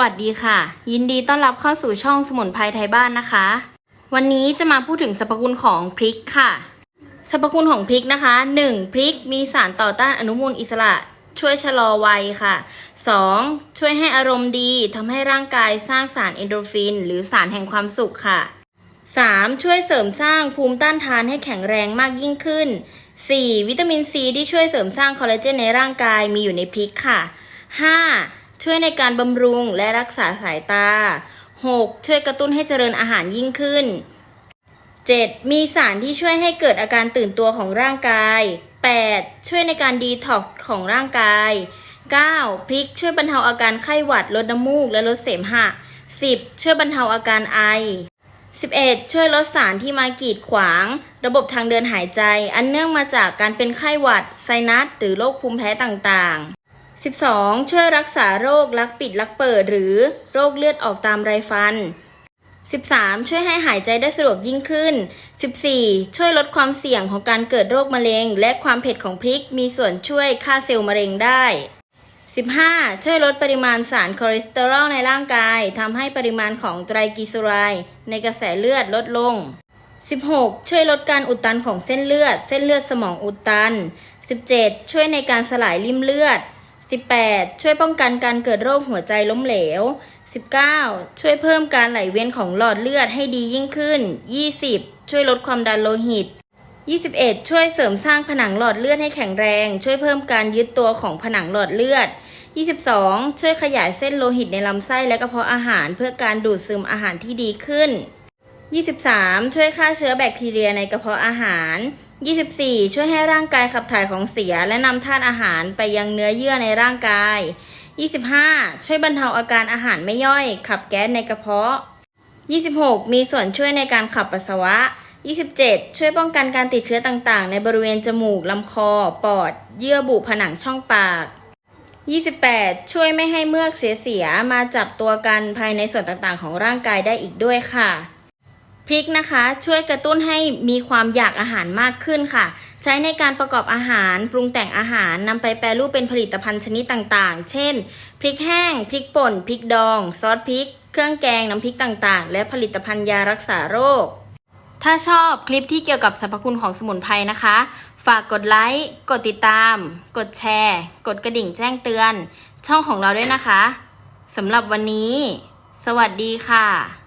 วัสดีค่ะ ยินดีต้อนรับเข้าสู่ช่องสมุนไพรไทยบ้านนะคะ วันนี้จะมาพูดถึงสรรพคุณของพริกค่ะสรรพคุณของพริกนะคะ 1. พริกมีสารต่อต้านอนุมูลอิสระ ช่วยชะลอวัยค่ะ 2. ช่วยให้อารมณ์ดีทำให้ร่างกายสร้างสารเอนโดรฟิน หรือสารแห่งความสุขค่ะ 3. ช่วยเสริมสร้างภูมิต้านทานให้แข็งแรงมากยิ่งขึ้น 4. วิตามินซีที่ช่วยเสริมสร้างคอลลาเจนในร่างกายมีอยู่ในพริกค่ะ 5. ช่วยในการบำรุงและรักษาสายตา 6. ช่วยกระตุ้นให้เจริญอาหารยิ่งขึ้น 7. มีสารที่ช่วยให้เกิดอาการตื่นตัวของร่างกาย 8. ช่วยในการดีท็อกซ์ของร่างกาย 9. พริกช่วยบรรเทาอาการไข้หวัดลดน้ำมูกและลดเสมหะ 10. ช่วยบรรเทาอาการไอ 11. ช่วยลดสารที่มากีดขวาง ระบบทางเดินหายใจ อันเนื่องมาจากการเป็นไข้หวัด ไซนัส หรือโรคภูมิแพ้ต่างๆ 12. ช่วยรักษาโรคลักปิดลักเปิด หรือโรคเลือดออกตามไรฟัน 13. ช่วยให้หายใจได้สะดวกยิ่งขึ้น 14. ช่วยลดความเสี่ยงของการเกิดโรคมะเร็ง และความเผ็ดของพริกมีส่วนช่วยฆ่าเซลล์มะเร็งได้ 15. ช่วยลดปริมาณสารคอเลสเตอรอลในร่างกายทำให้ปริมาณของไตรกลีเซอไรด์ในกระแสเลือดลดลง 16. ช่วยลดการอุดตันของเส้นเลือด เส้นเลือดสมองอุดตัน 17. ช่วยในการสลายริ่มเลือด 18. ช่วยป้องกันการเกิดโรคหัวใจล้มเหลว 19. ช่วยเพิ่มการไหลเวียนของหลอดเลือดให้ดียิ่งขึ้น 20. ช่วยลดความดันโลหิต 21. ช่วยเสริมสร้างผนังหลอดเลือดให้แข็งแรง ช่วยเพิ่มการยึดตัวของผนังหลอดเลือด 22. ช่วยขยายเส้นโลหิตในลำไส้และกระเพาะอาหารเพื่อการดูดซึมอาหารที่ดีขึ้น 23. ช่วยฆ่าเชื้อแบคทีเรียในกระเพาะอาหาร 24. ช่วยให้ร่างกายขับถ่ายของเสียและนำธาตุอาหารไปยังเนื้อเยื่อในร่างกาย 25. ช่วยบรรเทาอาการอาหารไม่ย่อย ขับแก๊สในกระเพาะ 26. มีส่วนช่วยในการขับปัสสาวะ 27. ช่วยป้องกันการติดเชื้อต่างๆ ในบริเวณจมูก ลำคอ ปอด เยื่อบุผนังช่องปาก 28. ช่วยไม่ให้เมือกเสียๆมาจับตัวกันภายในส่วนต่างๆ ของร่างกายได้อีกด้วยค่ะ พริกนะคะช่วยกระตุ้นให้มีความอยากอาหารมากขึ้นค่ะ ใช้ในการประกอบอาหารปรุงแต่งอาหารนำไปแปรรูปเป็นผลิตภัณฑ์ชนิดต่างๆ เช่น พริกแห้ง พริกป่น พริกดอง ซอสพริก เครื่องแกง น้ำพริกต่างๆ และผลิตภัณฑ์ยารักษาโรค ถ้าชอบคลิปที่เกี่ยวกับสรรพคุณของสมุนไพรนะคะ ฝากกดไลค์ กดติดตาม กดแชร์ กดกระดิ่งแจ้งเตือน ช่องของเราด้วยนะคะสำหรับวันนี้ สวัสดีค่ะ